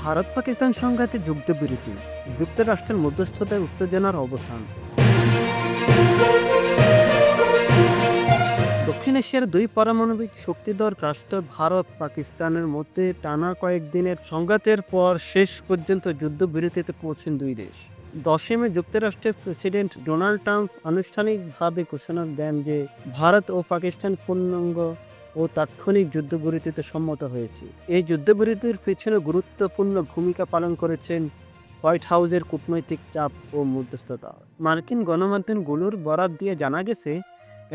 ভারত পাকিস্তান সংঘাতে যুদ্ধবিরতি, যুক্তরাষ্ট্রের মধ্যস্থতায় উত্তেজনার অবসান। দক্ষিণ এশিয়ার দুই পারমাণবিক শক্তিধর রাষ্ট্র ভারত পাকিস্তানের মধ্যে টানা কয়েকদিনের সংঘাতের পর শেষ পর্যন্ত যুদ্ধবিরতিতে পৌঁছেন দুই দেশ। দশই মে যুক্তরাষ্ট্রের প্রেসিডেন্ট ডোনাল্ড ট্রাম্প আনুষ্ঠানিকভাবে ঘোষণা দেন যে ভারত ও পাকিস্তান পূর্ণাঙ্গ ও তাৎক্ষণিক যুদ্ধবিরতিতে সম্মত হয়েছে। এই যুদ্ধবিরতির পেছনে গুরুত্বপূর্ণ ভূমিকা পালন করেছেন হোয়াইট হাউসের কূটনৈতিক চাপ ও মধ্যস্থতা। মার্কিন গণমাধ্যমগুলোর বরাত দিয়ে জানা গেছে,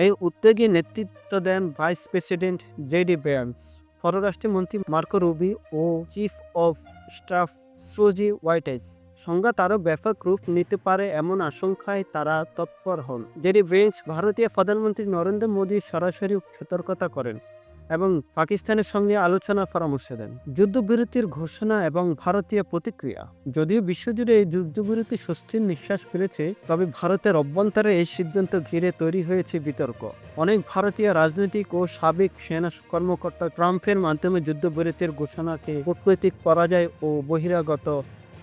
এই উদ্যোগে নেতৃত্ব দেন ভাইস প্রেসিডেন্ট জেডি বেয়ার্নস পররাষ্ট্রমন্ত্রী মার্কো রুবি ও চিফ অফ স্টাফ সোজি হোয়াইটাইস সংঘাত আরও ব্যাপক রূপ নিতে পারে এমন আশঙ্কায় তারা তৎপর হন। যেটি ব্রেঞ্চ, ভারতীয় প্রধানমন্ত্রী নরেন্দ্র মোদী সরাসরি সতর্কতা করেন। এবং পাকিস্তানের সঙ্গে আলোচনা পরামর্শ দেন। যুদ্ধবিরতির ঘোষণা এবং ভারতীয় প্রতিক্রিয়া। যদিও বিশ্বজুড়ে এই যুদ্ধবিরতি স্বস্তির নিঃশ্বাস ফেলেছে, তবে ভারতের অভ্যন্তরে এই সিদ্ধান্ত ঘিরে তৈরি হয়েছে বিতর্ক। অনেক ভারতীয় রাজনৈতিক ও সাবেক সেনা কর্মকর্তা ট্রাম্পের মাধ্যমে যুদ্ধবিরতির ঘোষণাকে কূটনৈতিক পরাজয় ও বহিরাগত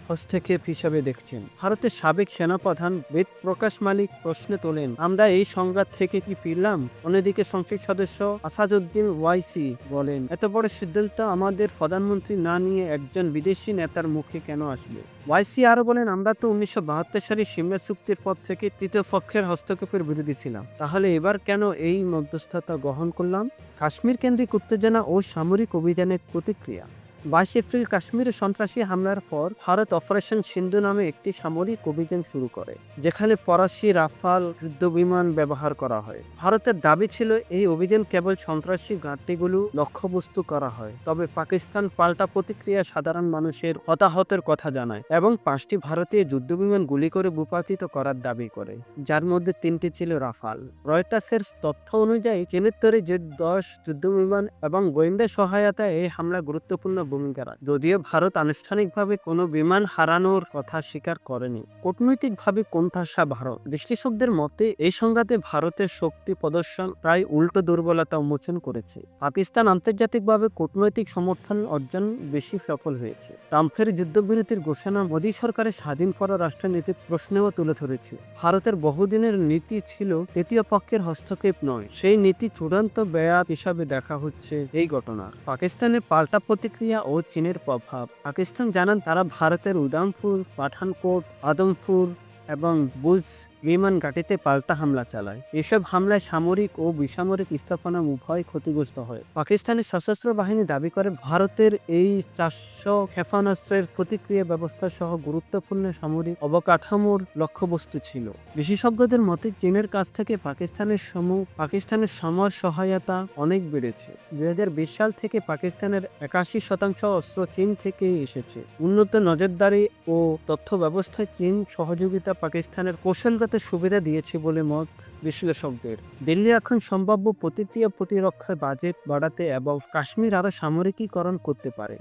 হস্তক্ষেপ হিসাবে দেখছেন। ভারতের সাবেক সেনাপ্রধান বেদ প্রকাশ মালিক প্রশ্নে তোলেন, আমরা এই সংঘাত থেকে কি ফিরলাম? অন্যদিকে সংসদ সদস্য আসাদুদ্দিন ওয়াইসি বলেন, এত বড় সিদ্ধান্ত আমাদের প্রধানমন্ত্রী না নিয়ে একজন বিদেশি নেতার মুখে কেন আসবে? ওয়াইসি আরও বলেন, আমরা তো উনিশশো বাহাত্তর সালে সিমলা চুক্তির পর থেকে তৃতীয় পক্ষের হস্তক্ষেপের বিরোধী ছিলাম। তাহলে এবার কেন এই মধ্যস্থতা গ্রহণ করলাম? কাশ্মীর কেন্দ্রিক উত্তেজনা ও সামরিক অভিযানের প্রতিক্রিয়া। বাইশ এপ্রিল কাশ্মীরে সন্ত্রাসী হামলার পর ভারত অপারেশন সিন্ধু নামে একটি সামরিক অভিযান শুরু করে, যেখানে ফরাসি রাফাল যুদ্ধবিমান ব্যবহার করা হয়। ভারতের দাবি ছিল এই অভিযান কেবল সন্ত্রাসী ঘাঁটিগুলো লক্ষ্যবস্তু করা হয়, তবে পাকিস্তান পাল্টা প্রতিক্রিয়া সাধারণ মানুষের হতাহতের কথা জানায় এবং পাঁচটি ভারতীয় যুদ্ধবিমান গুলি করে ভূপাতিত করার দাবি করে, যার মধ্যে তিনটি ছিল রাফাল। রয়টাসের তথ্য অনুযায়ী, চীনের তরে যে দশ যুদ্ধবিমান এবং গোয়েন্দা সহায়তায় এই হামলা গুরুত্বপূর্ণ ভূমিকা রাখে যদিও ভারত আনুষ্ঠানিকভাবে কোনো বিমান হারানোর কথা স্বীকার করেনি, কূটনৈতিকভাবে কোণঠাসা ভারত। বিশ্লেষকদের মতে, এই সংঘাতে ভারতের শক্তি প্রদর্শন প্রায় উল্টো দুর্বলতা উন্মোচন করেছে। পাকিস্তান আন্তর্জাতিকভাবে কূটনৈতিক সমর্থন অর্জন বেশি সফল হয়েছে। ট্রাম্পের যুদ্ধবিরতির ঘোষণা মোদী সরকারের স্বাধীন পররাষ্ট্রনীতির প্রশ্নেও তুলে ধরেছে। ভারতের বহুদিনের নীতি ছিল তৃতীয় পক্ষের হস্তক্ষেপ নয়, সেই নীতি চূড়ান্ত ব্যয়াত হিসাবে দেখা হচ্ছে এই ঘটনার। পাকিস্তানের পাল্টা প্রতিক্রিয়া ও চীনের প্রভাব। পাকিস্তান জানান তারা ভারতের উদামপুর পাঠানকোট আদমপুর এবং বুজ বিমান ঘাটিতে পাল্টা হামলা চালায়। এসব হামলায় সামরিক ও বেসামরিক স্থাপনা উভয় ক্ষতিগ্রস্ত হয়। পাকিস্তানের সশস্ত্র বাহিনী দাবি করে, ভারতের এই চারশো ক্ষেপণাস্ত্রের প্রতিক্রিয়া ব্যবস্থা সহ গুরুত্বপূর্ণ সামরিক অবকাঠামোর লক্ষ্যবস্তু ছিল। বিশেষজ্ঞদের মতে, চীনের কাছ থেকে পাকিস্তানের সমূহ পাকিস্তানের সমর সহায়তা অনেক বেড়েছে। দুই হাজার বিশ সাল থেকে পাকিস্তানের একাশি শতাংশ অস্ত্র চীন থেকেই এসেছে। উন্নত নজরদারি ও তথ্য ব্যবস্থায় চীন সহযোগিতা পাকিস্তানের কৌশলগত সুবিধা দিয়েছে বলে মত বিশ্লেষকদের। দিল্লি এখন সম্ভাব্য প্রতিক্রিয়া প্রতিরক্ষার বাজেট বাড়াতে এবং কাশ্মীর আরও সামরিকীকরণ করতে পারে।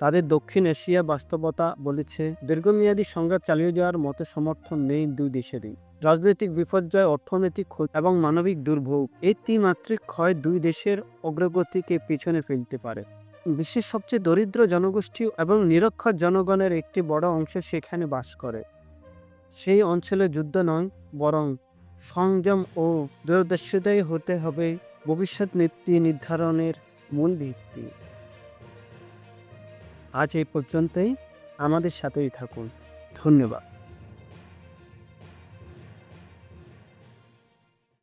তাদের দক্ষিণ এশিয়া বাস্তবতা বলেছে, দীর্ঘমেয়াদী সংঘাত চালিয়ে যাওয়ার মতো সমর্থন নেই দুই দেশেরই রাজনৈতিক বিপর্যয়, অর্থনৈতিক ক্ষতি এবং মানবিক দুর্ভোগ, এই ত্রিমাত্রিক ক্ষয় দুই দেশের অগ্রগতিকে পিছনে ফেলতে পারে। বিশ্বের সবচেয়ে দরিদ্র জনগোষ্ঠী এবং নিরক্ষর জনগণের একটি বড় অংশ সেখানে বাস করে। সেই অঞ্চলে যুদ্ধ নয়, বরং সংযম ও দূরদর্শিতাই হতে হবে ভবিষ্যৎ নীতি নির্ধারণের মূল ভিত্তি। আজ এই পর্যন্তই। আমাদের সাথেই থাকুন। ধন্যবাদ।